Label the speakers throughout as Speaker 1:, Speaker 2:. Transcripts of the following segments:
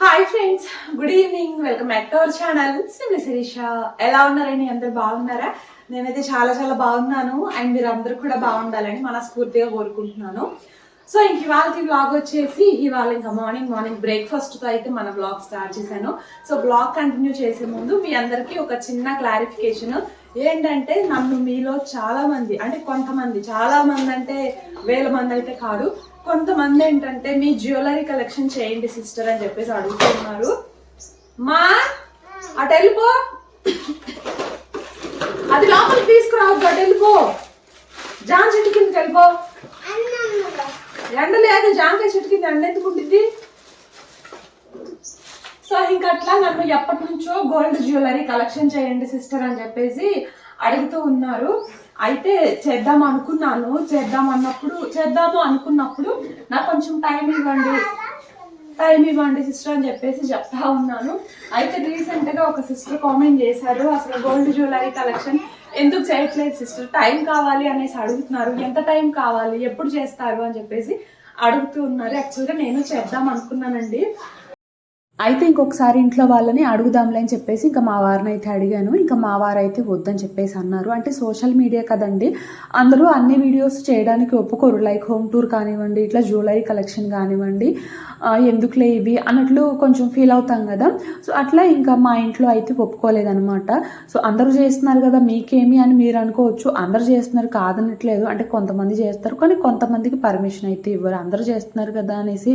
Speaker 1: Hi friends good evening welcome back to our channel Simli Sirisha ఎలా ఉన్నారని అందరు బాగున్నారా? నేనైతే చాలా చాలా బాగున్నాను. అండ్ మీరు అందరూ కూడా బాగుండాలని మనస్ఫూర్తిగా కోరుకుంటున్నాను. సో ఇంక ఇవాళ బ్లాగ్ వచ్చేసి ఇవాళ ఇంకా మార్నింగ్ మార్నింగ్ బ్రేక్ఫాస్ట్తో అయితే మన బ్లాగ్ స్టార్ట్ చేశాను. సో బ్లాగ్ కంటిన్యూ చేసే ముందు మీ అందరికీ ఒక చిన్న క్లారిఫికేషన్ ఏంటంటే నన్ను మీలో చాలా మంది అంటే కొంతమంది చాలా మంది అంటే వేల మంది అయితే కాదు కొంతమంది ఏంటంటే మీ జ్యువెలరీ కలెక్షన్ చేయండి సిస్టర్ అని చెప్పేసి అడుగుతున్నారు. మా అటు వెళ్ళిపో. అది లోపలికి తీసుకురావద్దు అటు వెళ్ళిపో. జాన్ చెట్టు కిందకి వెళ్ళిపో. ఎండ లేదు జాంకాయ చెట్టు కింద ఎండ ఎందుకు ఉంటుంది సో ఇంకా అట్లా నన్ను ఎప్పటి నుంచో గోల్డ్ జ్యువెలరీ కలెక్షన్ చేయండి సిస్టర్ అని చెప్పేసి అడుగుతూ ఉన్నారు. అయితే చేద్దాం అనుకున్నాను. చేద్దాం అన్నప్పుడు చేద్దాము అనుకున్నప్పుడు నాకు కొంచెం టైం ఇవ్వండి. టైం ఇవ్వండి సిస్టర్ అని చెప్పేసి చెప్తా ఉన్నాను. అయితే రీసెంట్గా ఒక సిస్టర్ కామెంట్ చేశారు. అసలు గోల్డ్ జ్యువెలరీ కలెక్షన్ ఎందుకు చేయట్లేదు సిస్టర్ టైం కావాలి అనేసి అడుగుతున్నారు. ఎంత టైం కావాలి? ఎప్పుడు చేస్తారు? అని చెప్పేసి అడుగుతూ ఉన్నారు. యాక్చువల్గా నేను చేద్దాం అనుకున్నానండి. అయితే ఇంకొకసారి ఇంట్లో వాళ్ళని అడుగుదాంలే అని చెప్పేసి ఇంకా మా వారిని అయితే అడిగాను. ఇంకా మా వారు అయితే వద్దని చెప్పేసి అన్నారు. అంటే సోషల్ మీడియా కదండి. అందరూ అన్ని వీడియోస్ చేయడానికి ఒప్పుకోరు. లైక్ హోమ్ టూర్ కానివ్వండి ఇట్లా జ్యువెలరీ కలెక్షన్ కానివ్వండి ఎందుకులే ఇవి అన్నట్లు కొంచెం ఫీల్ అవుతాం కదా. సో అట్లా ఇంకా మా ఇంట్లో అయితే ఒప్పుకోలేదనమాట సో అందరూ చేస్తున్నారు కదా మీకేమి అని మీరు అనుకోవచ్చు. అందరూ చేస్తున్నారు కాదనట్లేదు. అంటే కొంతమంది చేస్తారు. కానీ కొంతమందికి పర్మిషన్ అయితే ఇవ్వరు. అందరూ చేస్తున్నారు కదా అనేసి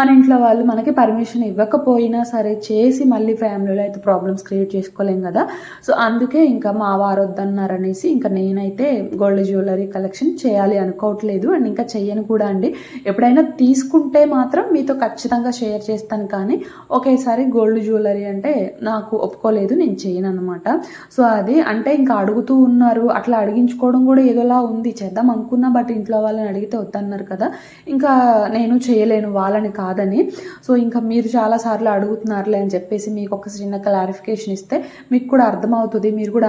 Speaker 1: మన ఇంట్లో వాళ్ళు మనకి పర్మిషన్ ఇవ్వకపోయి పోయినా సరే చేసి మళ్ళీ ఫ్యామిలీలో అయితే ప్రాబ్లమ్స్ క్రియేట్ చేసుకోలేం కదా. సో అందుకే ఇంకా మా వారు వద్దన్నారు అనేసి ఇంకా నేనైతే గోల్డ్ జ్యువెలరీ కలెక్షన్ చేయాలి అనుకోవట్లేదు అండ్ ఇంకా చెయ్యను కూడా అండి. ఎప్పుడైనా తీసుకుంటే మాత్రం మీతో ఖచ్చితంగా షేర్ చేస్తాను కానీ ఒకేసారి గోల్డ్ జ్యువెలరీ అంటే నాకు ఒప్పుకోలేదు నేను చేయను అనమాట సో అది అంటే ఇంకా అడుగుతూ ఉన్నారు అట్లా అడిగించుకోవడం కూడా ఏదోలా ఉంది చేద్దాం అనుకున్నా బట్ ఇంట్లో వాళ్ళని అడిగితే వద్దన్నారు కదా. ఇంకా నేను చేయలేను వాళ్ళని కాదని. సో ఇంకా మీరు చాలాసార్లు అడుగుతున్నారులే అని చెప్పేసి మీకు ఒక చిన్న క్లారిఫికేషన్ ఇస్తే మీకు కూడా అర్థమవుతుంది మీరు కూడా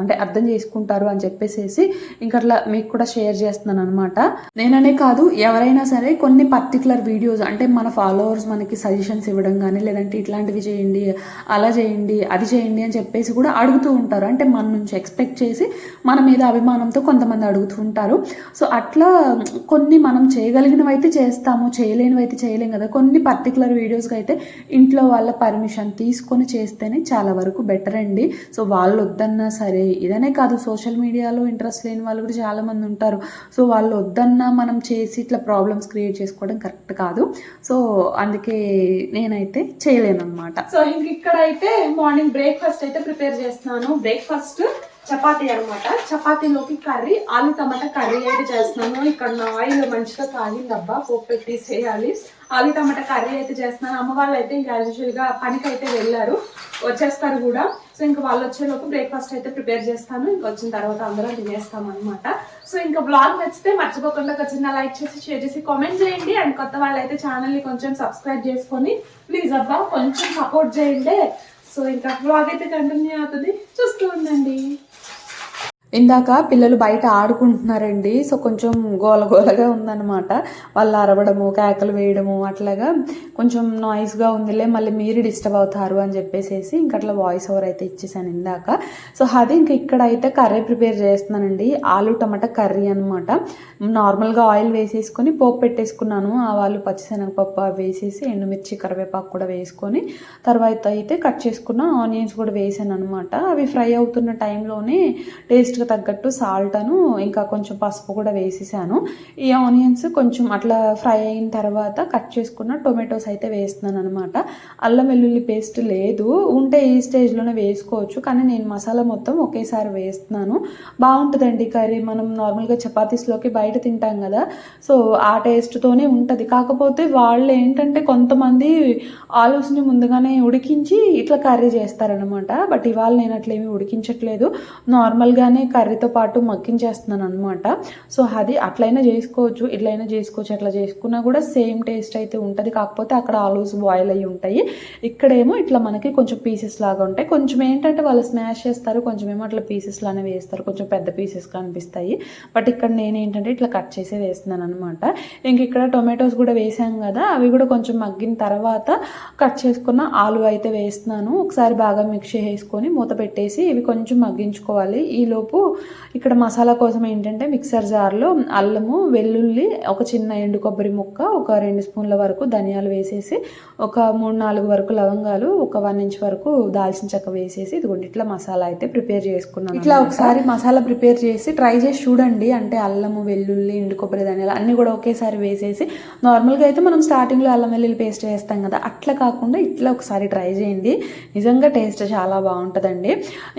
Speaker 1: అంటే అర్థం చేసుకుంటారు అని చెప్పేసి ఇంకా అట్లా మీకు కూడా షేర్ చేస్తున్నాను అనమాట నేననే కాదు ఎవరైనా సరే కొన్ని పర్టికులర్ వీడియోస్ అంటే మన ఫాలోవర్స్ మనకి సజెషన్స్ ఇవ్వడం కానీ లేదంటే ఇట్లాంటివి చేయండి అలా చేయండి అది చేయండి అని చెప్పేసి కూడా అడుగుతూ ఉంటారు. అంటే మన నుంచి ఎక్స్పెక్ట్ చేసి మన మీద అభిమానంతో కొంతమంది అడుగుతూ ఉంటారు. సో అట్లా కొన్ని మనం చేయగలిగినవి అయితే చేస్తాము చేయలేనివి అయితే చేయలేం కదా. కొన్ని పర్టికులర్ వీడియోస్కి అయితే ఇంట్లో వాళ్ళ పర్మిషన్ తీసుకొని చేస్తేనే చాలా వరకు బెటర్ అండి. సో వాళ్ళు వద్దన్నా సరే ఇదనే కాదు సోషల్ మీడియాలో ఇంట్రెస్ట్ లేని వాళ్ళు కూడా చాలామంది ఉంటారు. సో వాళ్ళు వద్దన్నా మనం చేసి ఇట్లా ప్రాబ్లమ్స్ క్రియేట్ చేసుకోవడం కరెక్ట్ కాదు. సో అందుకే నేనైతే చేయలేనమాట సో ఇంక ఇక్కడ అయితే మార్నింగ్ బ్రేక్ఫాస్ట్ అయితే ప్రిపేర్ చేస్తున్నాను. బ్రేక్ఫాస్ట్ చపాతీ అనమాట చపాతీలోకి కర్రీ ఆలు టమాటా కర్రీ అయితే చేస్తున్నాను. ఇక్కడ నా ఆయిల్ మంచిగా కాగిందబ్బా పోపు పెట్టేసేయాలి. ఆలు టమాటా కర్రీ అయితే చేస్తున్నాను. అమ్మ వాళ్ళు అయితే ఇంకా యాజ్గా పనికి అయితే వెళ్ళారు. వచ్చేస్తారు కూడా. సో ఇంకా వాళ్ళు వచ్చేలోపు బ్రేక్ఫాస్ట్ అయితే ప్రిపేర్ చేస్తాను. ఇంకా వచ్చిన తర్వాత అందరం తినేస్తాం అనమాట సో ఇంకా బ్లాగ్ నచ్చితే మర్చిపోకుండా ఒక చిన్న లైక్ చేసి షేర్ చేసి కామెంట్ చేయండి. అండ్ కొత్త వాళ్ళు అయితే ఛానల్ని కొంచెం సబ్స్క్రైబ్ చేసుకొని ప్లీజ్ అబ్బా కొంచెం సపోర్ట్ చేయండి. సో ఇంకా బ్లాగ్ అయితే కంటిన్యూ అవుతుంది. చూస్తూ ఉండండి. ఇందాక పిల్లలు బయట ఆడుకుంటున్నారండి. సో కొంచెం గోల గోలగా ఉందన్నమాట. వాళ్ళు అరవడము కేకలు వేయడము అట్లాగా కొంచెం నాయిస్గా ఉందిలే మళ్ళీ మీరు డిస్టర్బ్ అవుతారు అని చెప్పేసి ఇంకా అట్లా వాయిస్ ఓవర్ అయితే ఇచ్చేసాను ఇందాక. సో అది ఇంక ఇక్కడ అయితే కర్రీ ప్రిపేర్ చేస్తున్నానండి. ఆలు టమాటా కర్రీ అనమాట నార్మల్గా ఆయిల్ వేసేసుకొని పోపు పెట్టేసుకున్నాను. ఆవాలు పచ్చిశనగపప్పు అవి వేసేసి ఎండుమిర్చి కరివేపాకు కూడా వేసుకొని తర్వాత అయితే కట్ చేసుకున్న ఆనియన్స్ కూడా వేసాను అనమాట అవి ఫ్రై అవుతున్న టైంలోనే టేస్ట్ టేస్ట్కి తగ్గట్టు సాల్ట్ అను ఇంకా కొంచెం పసుపు కూడా వేసేసాను. ఈ ఆనియన్స్ కొంచెం అట్లా ఫ్రై అయిన తర్వాత కట్ చేసుకున్న టొమాటోస్ అయితే వేస్తున్నాను అనమాట అల్లం వెల్లుల్లి పేస్ట్ లేదు. ఉంటే ఈ స్టేజ్లోనే వేసుకోవచ్చు. కానీ నేను మసాలా మొత్తం ఒకేసారి వేస్తున్నాను. బాగుంటుందండి కర్రీ. మనం నార్మల్గా చపాతీస్లోకి బయట తింటాం కదా. సో ఆ టేస్ట్తోనే ఉంటుంది. కాకపోతే వాళ్ళు ఏంటంటే కొంతమంది ఆలూస్ని ముందుగానే ఉడికించి ఇట్లా కర్రీ చేస్తారనమాట బట్ ఇవాళ నేను అట్లా ఉడికించట్లేదు. నార్మల్గానే కర్రీతో పాటు మగ్గించేస్తున్నాను అనమాట సో అది అట్లయినా చేసుకోవచ్చు ఇట్లయినా చేసుకోవచ్చు అట్లా చేసుకున్నా కూడా సేమ్ టేస్ట్ అయితే ఉంటుంది. కాకపోతే అక్కడ ఆలూస్ బాయిల్ అయ్యి ఉంటాయి. ఇక్కడేమో ఇట్లా మనకి కొంచెం పీసెస్ లాగా ఉంటాయి. కొంచెం ఏంటంటే వాళ్ళు స్మాష్ చేస్తారు కొంచెం ఏమో అట్లా పీసెస్ లానే వేస్తారు. కొంచెం పెద్ద పీసెస్ కనిపిస్తాయి బట్ ఇక్కడ నేను ఏంటంటే ఇట్లా కట్ చేసి వేస్తున్నాను అనమాట ఇంక ఇక్కడ టొమాటోస్ కూడా వేసాం కదా అవి కూడా కొంచెం మగ్గిన తర్వాత కట్ చేసుకున్న ఆలు అయితే వేస్తున్నాను. ఒకసారి బాగా మిక్స్ చేసుకొని మూత పెట్టేసి ఇవి కొంచెం మగ్గించుకోవాలి. ఈలోపు ఇక్కడ మసాలా కోసం ఏంటంటే మిక్సర్ జార్లో అల్లము వెల్లుల్లి ఒక చిన్న ఎండు కొబ్బరి ముక్క ఒక రెండు స్పూన్ల వరకు ధనియాలు వేసేసి ఒక మూడు నాలుగు వరకు లవంగాలు ఒక వన్ ఇంచ్ వరకు దాల్చిన చెక్క వేసేసి ఇదిగోండి ఇట్లా మసాలా అయితే ప్రిపేర్ చేసుకున్నాను ఇట్లా ఒకసారి మసాలా ప్రిపేర్ చేసి ట్రై చేసి చూడండి. అంటే అల్లము వెల్లుల్లి ఎండు కొబ్బరి ధనియాలు అన్నీ కూడా ఒకేసారి వేసేసి నార్మల్గా అయితే మనం స్టార్టింగ్లో అల్లం వెల్లుల్లి పేస్ట్ వేస్తాం కదా అట్లా కాకుండా ఇట్లా ఒకసారి ట్రై చేయండి. నిజంగా టేస్ట్ చాలా బాగుంటుందండి.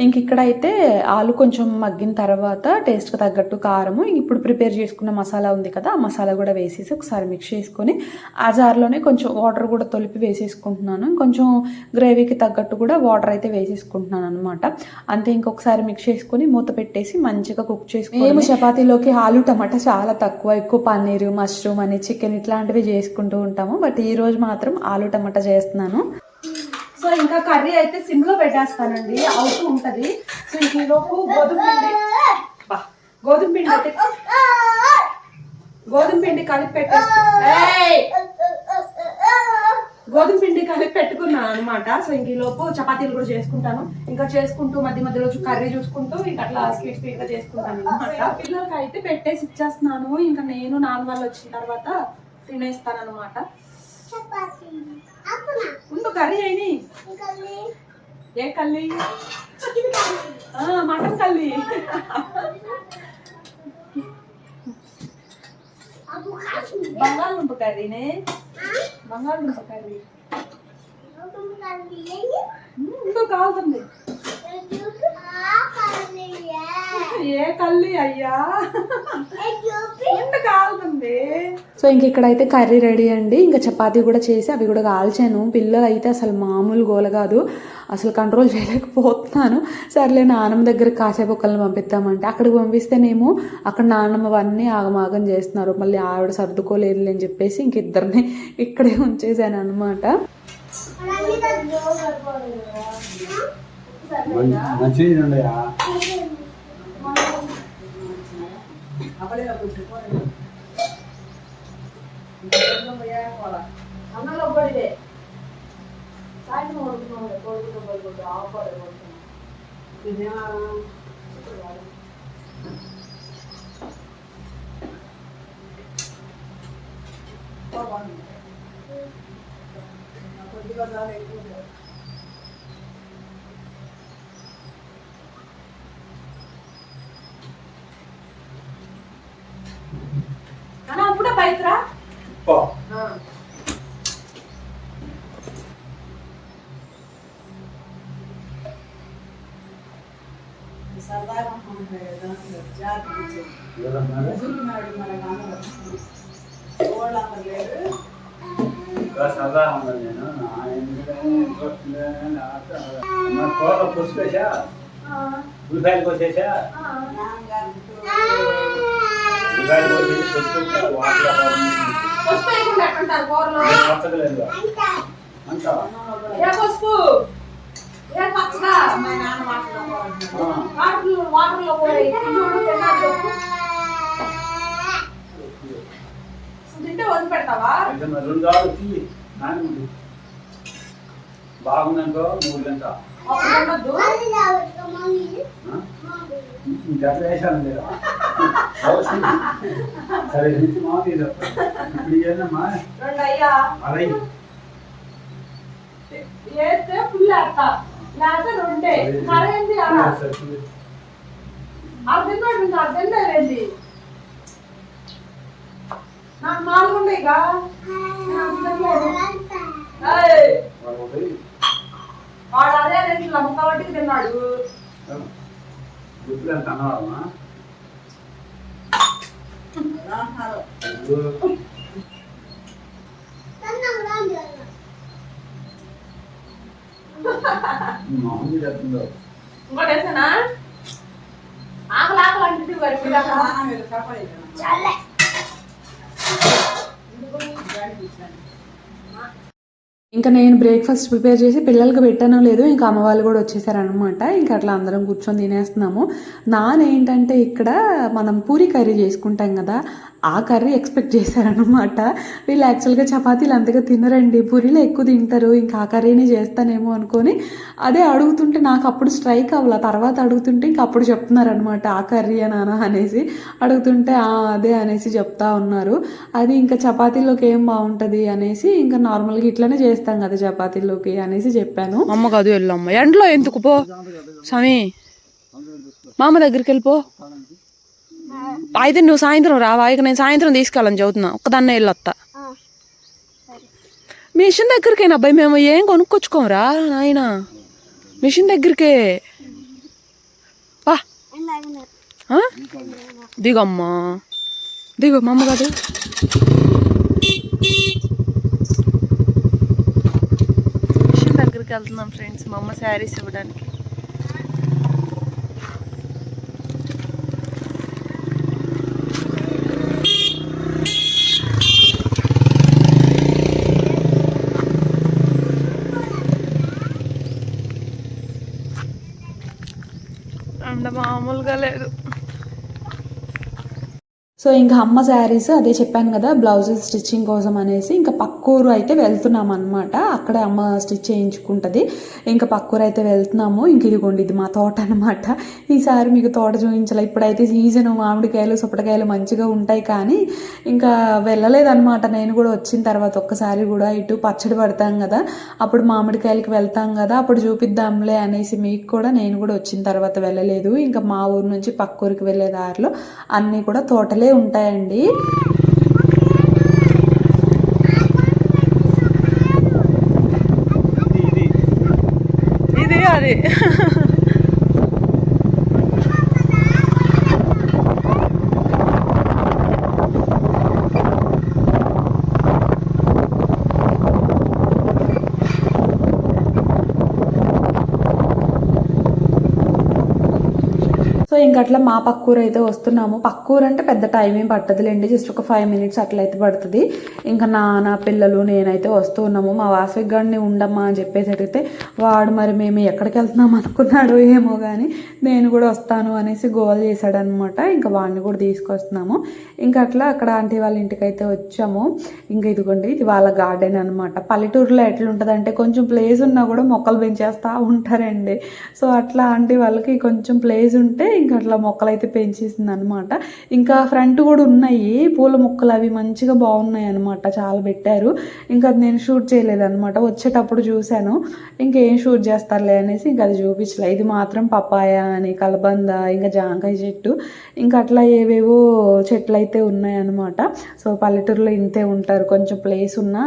Speaker 1: ఇంక ఇక్కడైతే ఆలు కొంచెం మగ్గిన తర్వాత టేస్ట్కి తగ్గట్టు కారము ఇప్పుడు ప్రిపేర్ చేసుకున్న మసాలా ఉంది కదా ఆ మసాలా కూడా వేసేసి ఒకసారి మిక్స్ చేసుకొని ఆ జార్లోనే కొంచెం వాటర్ కూడా తొలిపి వేసేసుకుంటున్నాను. కొంచెం గ్రేవీకి తగ్గట్టు కూడా వాటర్ అయితే వేసేసుకుంటున్నాను అనమాట అంతే ఇంకొకసారి మిక్స్ చేసుకొని మూత పెట్టేసి మంచిగా కుక్ చేసుకుని మేము చపాతీలోకి ఆలు టమాటా చాలా తక్కువ ఎక్కువ పన్నీరు మష్రూమ్ అని చికెన్ ఇట్లాంటివి చేసుకుంటూ ఉంటాము. బట్ ఈరోజు మాత్రం ఆలు టమాటా చేస్తున్నాను.
Speaker 2: సో ఇంకా కర్రీ అయితే సిమ్లో పెట్టేస్తానండి. అవుతూ ఉంటది. సో ఇంక ఈ గోధుమ పిండి. గోధుమ పిండి అయితే గోధుమ పిండి కలిపి పెట్టేస్తాను గోధుమ పిండి కలిపి పెట్టుకున్నాను అనమాట సో ఇంక లోపు చపాతీలు కూడా చేసుకుంటాను. ఇంకా చేసుకుంటూ మధ్య మధ్యలో కర్రీ చూసుకుంటూ ఇంకా అట్లా స్వీట్ స్వీట్గా చేసుకుంటాను అనమాట పిల్లలకి అయితే పెట్టేసి ఇచ్చేస్తున్నాను. ఇంకా నేను నాన్న వాళ్ళు వచ్చిన తర్వాత తినేస్తాను అనమాట ఉండు కర్రీ అయిని ఏ కల్లి మటన్ కల్లి బంగాళదుంప కర్రీనే బంగాళదుంప కర్రీ. ఉండు కాలుతుంది ఏ కల్లి అయ్యా. ఉండు కాలుతుంది.
Speaker 1: సో ఇంక ఇక్కడైతే కర్రీ రెడీ అండి. ఇంకా చపాతీ కూడా చేసి అవి కూడా కాల్చాను. పిల్లలు అయితే అసలు మామూలు గోల కాదు. అసలు కంట్రోల్ చేయలేకపోతున్నాను. సర్లే నాన్నమ్మ దగ్గర కాసేపు ఒకళ్ళని పంపిద్దామంటే అక్కడికి పంపిస్తేనేమో అక్కడ నాన్నమ్మ అవన్నీ ఆగమాగం చేస్తున్నారు. మళ్ళీ ఆవిడ సర్దుకోలేదు అని చెప్పేసి ఇంక ఇద్దరిని ఇక్కడే ఉంచేసాను అనమాట
Speaker 3: మంచిగా ఉండయా
Speaker 2: అన్నంలో పడిదే సాయంత్రం కొడుకున్నాం కొడుకుతో పడుకుంటూ ఆవుకోలే కొడుకున్నాం అన్న అప్పుడే పైత్రా
Speaker 3: ఇంకా సరదా ఉన్నాను నేను నా ఇంట్రెస్ట్ లేదని నాకు
Speaker 2: పసుపు పచ్చగా మా నాన్న వాటర్లో వాటర్ పోయి తింటే వదిలి పెడతావా
Speaker 3: రెండు దాడులు నాన్న బాగుందనుకో మూడు గంట గట్ల వేసాను లేదా. సరే నుంచి మామూలు ఇప్పుడు ఏందమ్మా
Speaker 2: రెండు అయ్యా
Speaker 3: అరై
Speaker 2: ఏస్తే ఫుల్ వేస్తా లేకపోతే రెండే. కరేంది అలా? అర్థం కాదు ఇంకా అర్థం లేదండి నాకు నాలుగు ఉన్నాయి వాడు అదే రెండు ముక్క వడ్డీకి తిన్నాడు
Speaker 3: గుర్తులు ఎంత అన్నవాళ్ళమా మామూలు చెప్తుందో
Speaker 2: ఇంకోటి వేసానా ఆ
Speaker 1: ఇంకా నేను బ్రేక్ఫాస్ట్ ప్రిపేర్ చేసి పిల్లలకి పెట్టానో లేదు ఇంకా అమ్మ వాళ్ళు కూడా వచ్చేసారనమాట ఇంకా అట్లా అందరం కూర్చొని తినేస్తున్నాము. నానేంటంటే ఏంటంటే ఇక్కడ మనం పూరి కర్రీ చేసుకుంటాం కదా ఆ కర్రీ ఎక్స్పెక్ట్ చేశారనమాట వీళ్ళు యాక్చువల్గా చపాతీలు అంతగా తినరండి. పూరీలు ఎక్కువ తింటారు ఇంకా ఆ కర్రీని చేస్తానేమో అనుకొని అదే అడుగుతుంటే నాకు అప్పుడు స్ట్రైక్ అవ్వాల. తర్వాత అడుగుతుంటే ఇంక అప్పుడు చెప్తున్నారనమాట ఆ కర్రీ నాన్న అనేసి. అడుగుతుంటే అదే అనేసి చెప్తా ఉన్నారు. అది ఇంకా చపాతీలోకి ఏం బాగుంటుంది అనేసి ఇంకా నార్మల్గా ఇట్లనే చేస్తాం కదా చపాతీలోకి అనేసి చెప్పాను.
Speaker 4: అమ్మ కాదు వెళ్ళమ్మ ఎండలో ఎందుకు పో? స్వామి మామ దగ్గరికి వెళ్ళిపో. అయితే నువ్వు సాయంత్రం రావా? ఇక నేను సాయంత్రం తీసుకెళ్ళని చదువుతున్నా. ఒక్కదాన్నే వెళ్ళొత్తా మిషన్ దగ్గరికేనా? అబ్బాయి మేము ఏం కొనుక్కొచ్చుకోమరా నాయన? మిషన్ దగ్గరికే. పా. ఆ? దిగమ్మా. దిగు మా అమ్మ కాదు. మిషన్ వెళ్తున్నాం ఫ్రెండ్స్. మా అమ్మ శారీస్ ఇవ్వడానికి. అంత మామూలుగా లేదు.
Speaker 1: సో ఇంకా అమ్మ శారీస్ అదే చెప్పాను కదా బ్లౌజెస్ స్టిచ్చింగ్ కోసం అనేసి ఇంకా పక్కూరు అయితే వెళ్తున్నాం అనమాట అక్కడే అమ్మ స్టిచ్ చేయించుకుంటుంది. ఇంకా పక్కూరు అయితే వెళ్తున్నాము. ఇంక ఇదిగోండి ఇది మా తోట అనమాట ఈసారి మీకు తోట చూపించాలి. ఇప్పుడైతే సీజన్ మామిడికాయలు సొప్పటికాయలు మంచిగా ఉంటాయి కానీ ఇంకా వెళ్ళలేదన్నమాట. నేను కూడా వచ్చిన తర్వాత ఒక్కసారి కూడా ఇటు పచ్చడి పడతాం కదా అప్పుడు మామిడికాయలకి వెళ్తాం కదా అప్పుడు చూపిద్దాంలే అనేసి మీకు కూడా నేను కూడా వచ్చిన తర్వాత వెళ్ళలేదు. ఇంకా మా ఊరు నుంచి పక్కూరికి వెళ్ళే దారిలో అన్నీ కూడా తోటలే ఉంటాయండి.
Speaker 4: ఇది అది
Speaker 1: సో ఇంక అట్లా మా పక్కూరు అయితే వస్తున్నాము. పక్కూరు అంటే పెద్ద టైం ఏం పట్టదులేండి. జస్ట్ ఒక ఫైవ్ మినిట్స్ అట్లా అయితే పడుతుంది. ఇంకా నాన్న పిల్లలు నేనైతే వస్తూ ఉన్నాము. మా వాసవిక్ గారిని ఉండమ్మా అని చెప్పేసి అడిగితే వాడు మరి మేము ఎక్కడికి వెళ్తున్నాం అనుకున్నాడు ఏమో కానీ నేను కూడా వస్తాను అనేసి గోల్ చేశాడనమాట ఇంకా వాడిని కూడా తీసుకొస్తున్నాము. ఇంకా అట్లా అక్కడ ఆంటీ వాళ్ళ ఇంటికి అయితే వచ్చాము. ఇంకా ఇదిగోండి ఇది వాళ్ళ గార్డెన్ అనమాట పల్లెటూరులో ఎట్లుంటుందంటే కొంచెం ప్లేస్ ఉన్నా కూడా మొక్కలు పెంచేస్తూ ఉంటారండి. సో అట్లా ఆంటీ వాళ్ళకి కొంచెం ప్లేస్ ఉంటే ఇంకా అట్లా మొక్కలు అయితే పెంచేసింది అనమాట ఇంకా ఫ్రంట్ కూడా ఉన్నాయి. పూల మొక్కలు అవి మంచిగా బాగున్నాయి అనమాట చాలా పెట్టారు. ఇంకా అది నేను షూట్ చేయలేదన్నమాట. వచ్చేటప్పుడు చూశాను. ఇంకే షూట్ చేస్తారులే అనేసి ఇంకా అది చూపించలే. ఇది మాత్రం పపాయ అని కలబంద ఇంకా జాంకాయ చెట్టు ఇంకా అట్లా ఏవేవో చెట్లు అయితే ఉన్నాయన్నమాట. సో పల్లెటూరులో ఇంతే ఉంటారు. కొంచెం ప్లేస్ ఉన్నా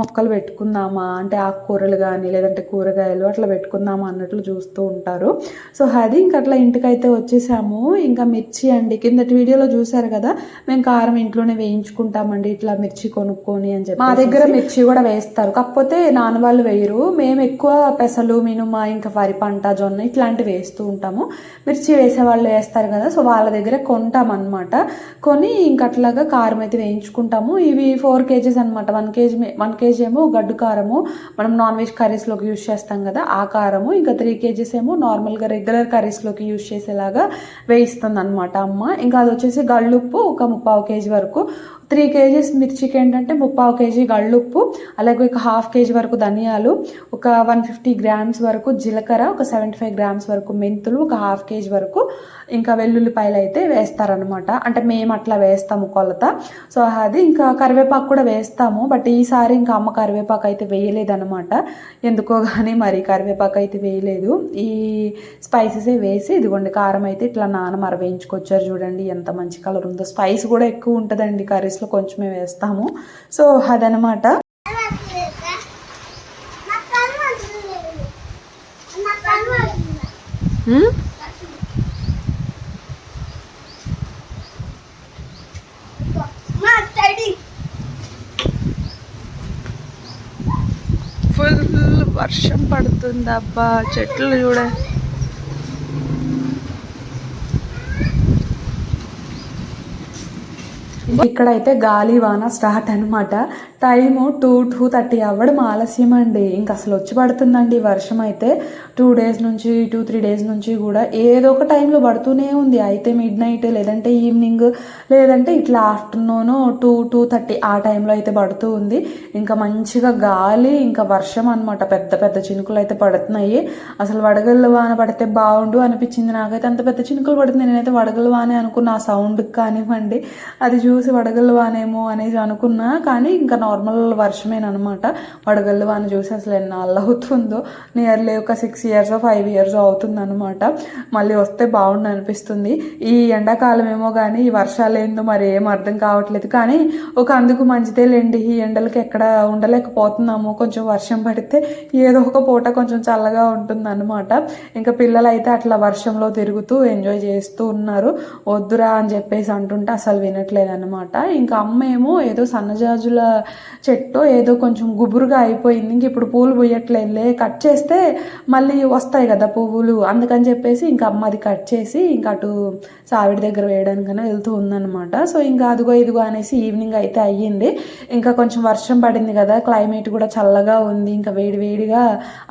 Speaker 1: మొక్కలు పెట్టుకుందామా అంటే ఆకుకూరలు కానీ లేదంటే కూరగాయలు అట్లా పెట్టుకుందామా అన్నట్లు చూస్తూ ఉంటారు. సో అది ఇంకా అట్లా ఇంటికైతే వచ్చేసాము. ఇంకా మిర్చి అండి కిందటి వీడియోలో చూసారు కదా మేము కారం ఇంట్లోనే వేయించుకుంటామండి ఇట్లా మిర్చి కొనుక్కొని అని చెప్పి మా దగ్గర మిర్చి కూడా వేస్తారు. కాకపోతే నాన్న వాళ్ళు వేయరు. మేము ఎక్కువ పెసలు మినుమ ఇంకా వరి పంట జొన్న ఇట్లాంటివి వేస్తూ ఉంటాము. మిర్చి వేసే వాళ్ళు వేస్తారు కదా సో వాళ్ళ దగ్గర కొంటామన్నమాట. కొని ఇంకా అట్లాగా కారం అయితే వేయించుకుంటాము. ఇవి ఫోర్ కేజీస్ అనమాట వన్ కేజీ వన్ కేజీ ఏమో గడ్డు కారము. మనం నాన్ వెజ్ కర్రీస్లోకి యూజ్ చేస్తాం కదా ఆ కారము. ఇంకా త్రీ కేజీస్ ఏమో నార్మల్గా రెగ్యులర్ కర్రీస్లోకి యూస్ చేసేలాగా వేయిస్తుంది అనమాట అమ్మ. ఇంకా అది వచ్చేసి గళ్ళుప్పు ఒక ముప్పావు కేజీ వరకు త్రీ కేజీస్ మిర్చికి ఏంటంటే ముప్పావు కేజీ గళ్ళుప్పు అలాగే ఒక హాఫ్ కేజీ వరకు ధనియాలు ఒక వన్ ఫిఫ్టీ గ్రామ్స్ వరకు జీలకర్ర ఒక సెవెంటీ ఫైవ్ గ్రామ్స్ వరకు మెంతులు ఒక హాఫ్ కేజీ వరకు ఇంకా వెల్లుల్లిపాయలు అయితే వేస్తారనమాట అంటే మేము అట్లా వేస్తాము కొలత. సో అది ఇంకా కరివేపాకు కూడా వేస్తాము బట్ ఈసారి ఇంకా అమ్మ కరివేపాకు అయితే వేయలేదన్నమాట. ఎందుకో కానీ మరి కరివేపాకు అయితే వేయలేదు. ఈ స్పైసెసే వేసి ఇదిగోండి కారం అయితే ఇట్లా నాన్న మరవేయించుకొచ్చారు చూడండి ఎంత మంచి కలర్ ఉందో. స్పైస్ కూడా ఎక్కువ ఉంటుందండి కర్రీస్లో కొంచెమే వేస్తాము. సో అదనమాట.
Speaker 4: హ్మ్? ఫుల్ వర్షం పడుతుంది అబ్బా చెట్లు చూడ.
Speaker 1: ఇక్కడైతే గాలి వాన స్టార్ట్ అనమాట టైము టూ టూ థర్టీ అవ్వడం ఆలస్యం అండి. ఇంక అసలు వచ్చి పడుతుందండి వర్షం అయితే. టూ డేస్ నుంచి టూ త్రీ డేస్ నుంచి కూడా ఏదో ఒక టైంలో పడుతూనే ఉంది. అయితే మిడ్ నైట్ లేదంటే ఈవినింగ్ లేదంటే ఇట్లా ఆఫ్టర్నూన్ టూ టూ థర్టీ ఆ టైంలో అయితే పడుతూ ఉంది. ఇంకా మంచిగా గాలి ఇంకా వర్షం అనమాట పెద్ద పెద్ద చినుకులు అయితే పడుతున్నాయి. అసలు వడగళ్ళు వాన పడితే బాగుండు అనిపించింది. నాకైతే అంత పెద్ద చినుకులు పడుతుంది నేనైతే వడగళ్ళు వానే అనుకున్నా. ఆ సౌండ్ కానివ్వండి. అది చూసి వడగళ్ళు వానేమో అనేసి అనుకున్నా కానీ ఇంకా నార్మల్ వర్షమేనమాట వడగళ్ళు వాన చూసి అసలు ఎన్నాళ్ళు అవుతుందో. నియర్లీ ఒక సిక్స్ ఇయర్స్ ఫైవ్ ఇయర్స్ అవుతుందన్నమాట. మళ్ళీ వస్తే బాగుండు అనిపిస్తుంది. ఈ ఎండాకాలం ఏమో కానీ ఈ వర్షాలు ఏందో మరి ఏం అర్థం కావట్లేదు. కానీ ఒక అందుకు మంచిదే లేండి ఈ ఎండలకి ఎక్కడ ఉండలేకపోతున్నాము కొంచెం వర్షం పడితే ఏదో ఒక పూట కొంచెం చల్లగా ఉంటుంది అనమాట ఇంకా పిల్లలు అయితే అట్లా వర్షంలో తిరుగుతూ ఎంజాయ్ చేస్తూ ఉన్నారు. వద్దురా అని చెప్పేసి అంటుంటే అసలు వినట్లేదు అనమాట ఇంకా అమ్మ ఏమో ఏదో సన్నజాజుల చెట్టు ఏదో కొంచెం గుబురుగా అయిపోయింది. ఇంక ఇప్పుడు పూలు పోయట్లేదులే కట్ చేస్తే మళ్ళీ వస్తాయి కదా పువ్వులు అందుకని చెప్పేసి ఇంకా అమ్మ అది కట్ చేసి ఇంకా అటు సావిడి దగ్గర వేయడానికైనా వెళ్తూ ఉందన్నమాట. సో ఇంకా అదిగో ఇదిగో అనేసి ఈవినింగ్ అయితే అయ్యింది. ఇంకా కొంచెం వర్షం పడింది కదా క్లైమేట్ కూడా చల్లగా ఉంది. ఇంకా వేడి వేడిగా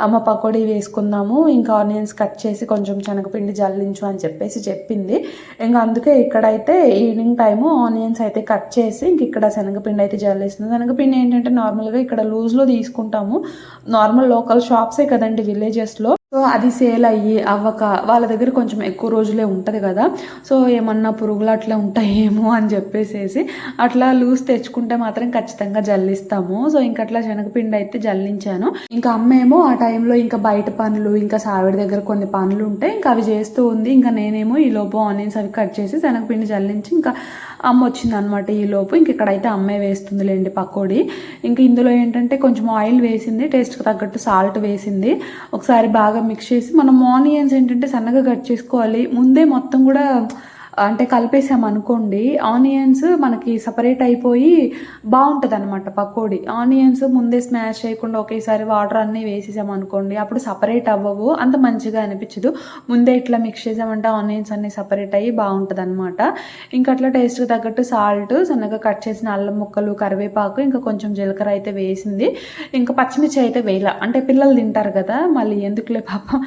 Speaker 1: అమ్మ పకోడీ వేసుకుందాము ఇంకా ఆనియన్స్ కట్ చేసి కొంచెం శనగపిండి జల్లించు అని చెప్పేసి చెప్పింది. ఇంకా అందుకే ఇక్కడైతే ఈవినింగ్ టైము ఆనియన్స్ అయితే కట్ చేసి ఇంక ఇక్కడ శనగపిండి అయితే జల్లిస్తుంది. శనగపిండి ఏంటంటే నార్మల్గా ఇక్కడ లూజ్లో తీసుకుంటాము. నార్మల్ లోకల్ షాప్సే కదండి విలేజెస్లో. సో అది సేల్ అయ్యి అవ్వక వాళ్ళ దగ్గర కొంచెం ఎక్కువ రోజులే ఉంటుంది కదా. సో ఏమన్నా పురుగులు అట్లా ఉంటాయేమో అని చెప్పేసేసి అట్లా లూజ్ తెచ్చుకుంటే మాత్రం ఖచ్చితంగా జల్లిస్తాము. సో ఇంక అట్లా శనగపిండి అయితే జల్లించాను. ఇంకా అమ్మేమో ఆ టైంలో ఇంకా బయట పనులు ఇంకా సావిడి దగ్గర కొన్ని పనులు ఉంటాయి ఇంకా అవి చేస్తూ ఉంది. ఇంకా నేనేమో ఈ లోపు ఆనియన్స్ అవి కట్ చేసి శనగపిండి జల్లించి ఇంకా అమ్మ వచ్చింది అనమాట ఈ లోపు. ఇంక ఇక్కడైతే అమ్మే వేస్తుంది లేండి పకోడీ. ఇంకా ఇందులో ఏంటంటే కొంచెం ఆయిల్ వేసింది టేస్ట్కి తగ్గట్టు సాల్ట్ వేసింది. ఒకసారి బాగా మిక్స్ చేసి మనం ఆనియన్స్ ఏంటంటే సన్నగా కట్ చేసుకోవాలి. ముందే మొత్తం కూడా అంటే కలిపేసాం అనుకోండి ఆనియన్స్ మనకి సపరేట్ అయిపోయి బాగుంటుంది అనమాట పకోడీ. ఆనియన్స్ ముందే స్మాష్ చేయకుండా ఒకేసారి వాటర్ అన్నీ వేసేసాం అనుకోండి అప్పుడు సపరేట్ అవ్వవు అంత మంచిగా అనిపించదు. ముందే ఇట్లా మిక్స్ చేసామంటే ఆనియన్స్ అన్నీ సపరేట్ అయ్యి బాగుంటుంది అనమాట ఇంకా అట్లా టేస్ట్కి తగ్గట్టు సాల్ట్ సన్నగా కట్ చేసిన అల్లం ముక్కలు కరివేపాకు ఇంకా కొంచెం జీలకర్ర అయితే వేసింది. ఇంకా పచ్చిమిర్చి అయితే వేయాల. అంటే పిల్లలు తింటారు కదా మళ్ళీ ఎందుకులే పాపం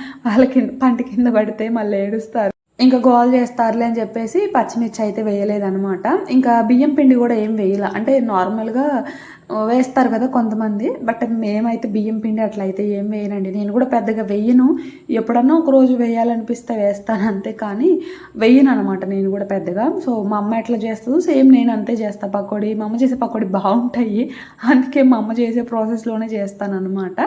Speaker 1: కింద పంట కింద పడితే మళ్ళీ ఏడుస్తారు. ఇంకా గోల్ చేస్తారులే అని చెప్పేసి పచ్చిమిర్చి అయితే వేయలేదనమాట ఇంకా బియ్యం పిండి కూడా ఏం వేయాల. అంటే నార్మల్గా వేస్తారు కదా కొంతమంది. బట్ మేమైతే బియ్యం పిండి అట్లయితే ఏం వేయనండి. నేను కూడా పెద్దగా వేయను. ఎప్పుడన్నా ఒక రోజు వేయాలనిపిస్తే వేస్తాను అంతే. కానీ వెయ్యను అనమాట నేను కూడా పెద్దగా. సో మా అమ్మ ఎట్లా చేస్తుందో సేమ్ నేను అంతే చేస్తాను పకోడీ మా అమ్మ చేసే పకోడీ బాగుంటాయి. అందుకే మా అమ్మ చేసే ప్రాసెస్లోనే చేస్తాను అనమాట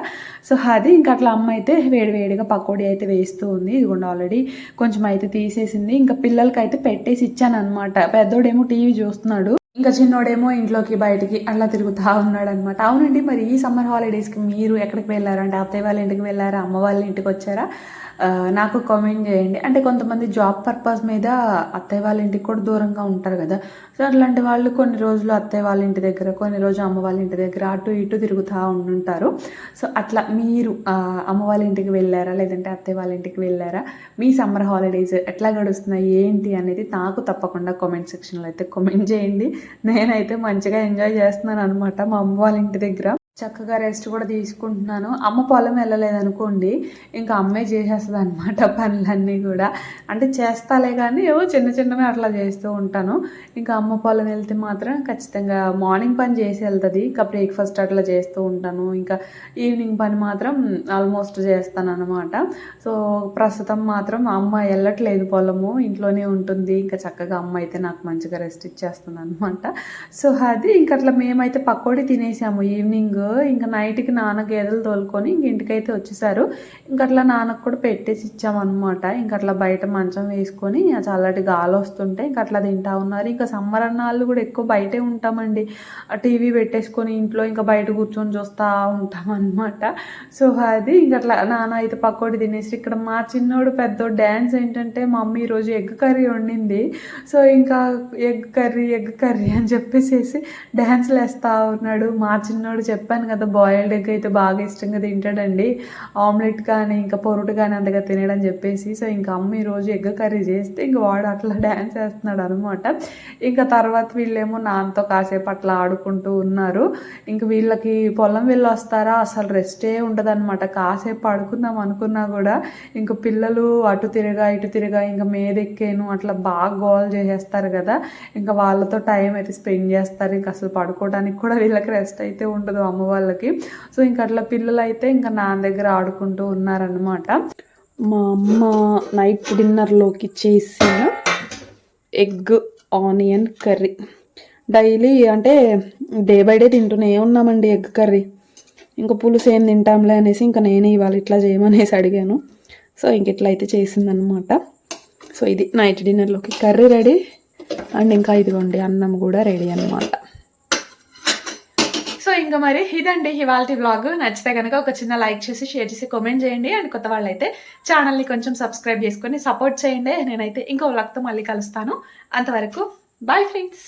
Speaker 1: సో అది ఇంకా అట్లా అమ్మ అయితే వేడి వేడిగా పకోడీ అయితే వేస్తూ ఉంది. ఇదిగోండి ఆల్రెడీ కొంచెం అయితే తీసేసింది. ఇంకా పిల్లలకి అయితే పెట్టేసి ఇచ్చాను అనమాట పెద్దోడేమో టీవీ చూస్తున్నాడు. ఇంకా చిన్నోడేమో ఇంట్లోకి బయటికి అలా తిరుగుతూ ఉన్నాడు అనమాట అవునండి మరి ఈ సమ్మర్ హాలిడేస్కి మీరు ఎక్కడికి వెళ్ళారు అంటే అత్తయ్య వాళ్ళ ఇంటికి వెళ్ళారా? అమ్మ వాళ్ళ ఇంటికి వచ్చారా? నాకు కామెంట్ చేయండి. అంటే కొంతమంది జాబ్ పర్పస్ మీద అత్తయ్య వాళ్ళ ఇంటికి కూడా దూరంగా ఉంటారు కదా. సో అట్లాంటి వాళ్ళు కొన్ని రోజులు అత్తయ్య వాళ్ళ ఇంటి దగ్గర కొన్ని రోజులు అమ్మ వాళ్ళ ఇంటి దగ్గర అటు ఇటు తిరుగుతూ ఉంటుంటారు సో అట్లా మీరు అమ్మ వాళ్ళ ఇంటికి వెళ్ళారా? లేదంటే అత్తయ్య వాళ్ళ ఇంటికి వెళ్ళారా? మీ సమ్మర్ హాలిడేస్ ఎట్లా గడుస్తున్నాయి? ఏంటి అనేది నాకు తప్పకుండా కామెంట్ సెక్షన్లో అయితే కామెంట్ చేయండి. నేనైతే మంచిగా ఎంజాయ్ చేస్తున్నాను అనమాట మా అమ్మ వాళ్ళ ఇంటి దగ్గర. చక్కగా రెస్ట్ కూడా తీసుకుంటున్నాను. అమ్మ పొలం వెళ్ళలేదనుకోండి ఇంకా అమ్మే చేసేస్తుంది అనమాట పనులన్నీ కూడా. అంటే చేస్తాలే కానీ ఏవో చిన్న చిన్నవి అట్లా చేస్తూ ఉంటాను. ఇంకా అమ్మ పొలం వెళ్తే మాత్రం ఖచ్చితంగా మార్నింగ్ పని చేసి వెళ్తుంది. ఇంకా బ్రేక్ఫాస్ట్ అట్లా చేస్తూ ఉంటాను. ఇంకా ఈవినింగ్ పని మాత్రం ఆల్మోస్ట్ చేస్తాను అనమాట సో ప్రస్తుతం మాత్రం అమ్మ వెళ్ళట్లేదు పొలము. ఇంట్లోనే ఉంటుంది. ఇంకా చక్కగా అమ్మ అయితే నాకు మంచిగా రెస్ట్ ఇచ్చేస్తుంది అనమాట సో అది ఇంక అట్లా మేమైతే పకోడీ తినేసాము. ఈవినింగ్ ఇంకా నైట్కి నాన్న గేదెలు తోలుకొని ఇంక ఇంటికైతే వచ్చేసారు. ఇంక అట్లా నాన్నకు కూడా పెట్టేసి ఇచ్చామన్నమాట. ఇంక అట్లా బయట మంచం వేసుకొని చల్లటి గాలి వస్తుంటే ఇంక అట్లా తింటా ఉన్నారు. ఇంకా సమ్మర్ అన్నాళ్ళు కూడా ఎక్కువ బయటే ఉంటామండి. టీవీ పెట్టేసుకొని ఇంట్లో ఇంకా బయట కూర్చొని చూస్తూ ఉంటాం అనమాట సో అది ఇంక అట్లా నాన్న అయితే పక్కోటి తినేసి ఇక్కడ మా చిన్నోడు పెద్దోడు డ్యాన్స్ ఏంటంటే మమ్మీ ఈరోజు ఎగ్ కర్రీ వండింది. సో ఇంకా ఎగ్ కర్రీ ఎగ్ కర్రీ అని చెప్పేసేసి డ్యాన్స్లు వేస్తూ ఉన్నాడు మా చిన్నోడు చెప్పి చెప్పాను కదా బాయిల్డ్ ఎగ్ అయితే బాగా ఇష్టంగా తింటాడండి. ఆమ్లెట్ కానీ ఇంకా పొరుటు కానీ అంతగా తినడని చెప్పేసి సో ఇంకా అమ్మ ఈరోజు ఎగ్ కర్రీ చేస్తే ఇంక వాడు అట్లా డ్యాన్స్ వేస్తున్నాడు అనమాట ఇంకా తర్వాత వీళ్ళేమో నాన్నతో కాసేపు అట్లా ఆడుకుంటూ ఉన్నారు. ఇంక వీళ్ళకి పొలం వెళ్ళి వస్తారా అసలు రెస్టే ఉండదన్నమాట. కాసేపు పడుకుందాం అనుకున్నా కూడా ఇంకా పిల్లలు అటు తిరగా ఇటు తిరగా ఇంకా మేదెక్కాను అట్లా బాగా గోల్ చేసేస్తారు కదా. ఇంకా వాళ్ళతో టైం అయితే స్పెండ్ చేస్తారు. ఇంకా అసలు పడుకోవడానికి కూడా వీళ్ళకి రెస్ట్ అయితే ఉండదు అమ్మ. వాళ్ళకి. సో ఇంకా అట్లా పిల్లలు అయితే ఇంకా నాన్న దగ్గర ఆడుకుంటూ ఉన్నారనమాట మా అమ్మ నైట్ డిన్నర్లోకి చేసిన ఎగ్ ఆనియన్ కర్రీ. డైలీ అంటే డే బై డే తింటూనే ఉన్నామండి ఎగ్ కర్రీ. ఇంకా పులుసు ఏం తింటాంలే అనేసి ఇంకా నేనే ఇవాళ ఇట్లా చేయమనేసి అడిగాను. సో ఇంక ఇట్లా అయితే చేసిందనమాట సో ఇది నైట్ డిన్నర్లోకి కర్రీ రెడీ. అండ్ ఇంకా ఇదిగోండి అన్నం కూడా రెడీ అనమాట ఇంకా మరి ఇదండి ఇవాళ బ్లాగ్ నచ్చితే కనుక ఒక చిన్న లైక్ చేసి షేర్ చేసి కామెంట్ చేయండి. అండ్ కొత్త వాళ్ళైతే ఛానల్ని కొంచెం సబ్స్క్రైబ్ చేసుకొని సపోర్ట్ చేయండి. నేనైతే ఇంకో వ్లాగ్తో మళ్ళీ కలుస్తాను. అంతవరకు బాయ్ ఫ్రెండ్స్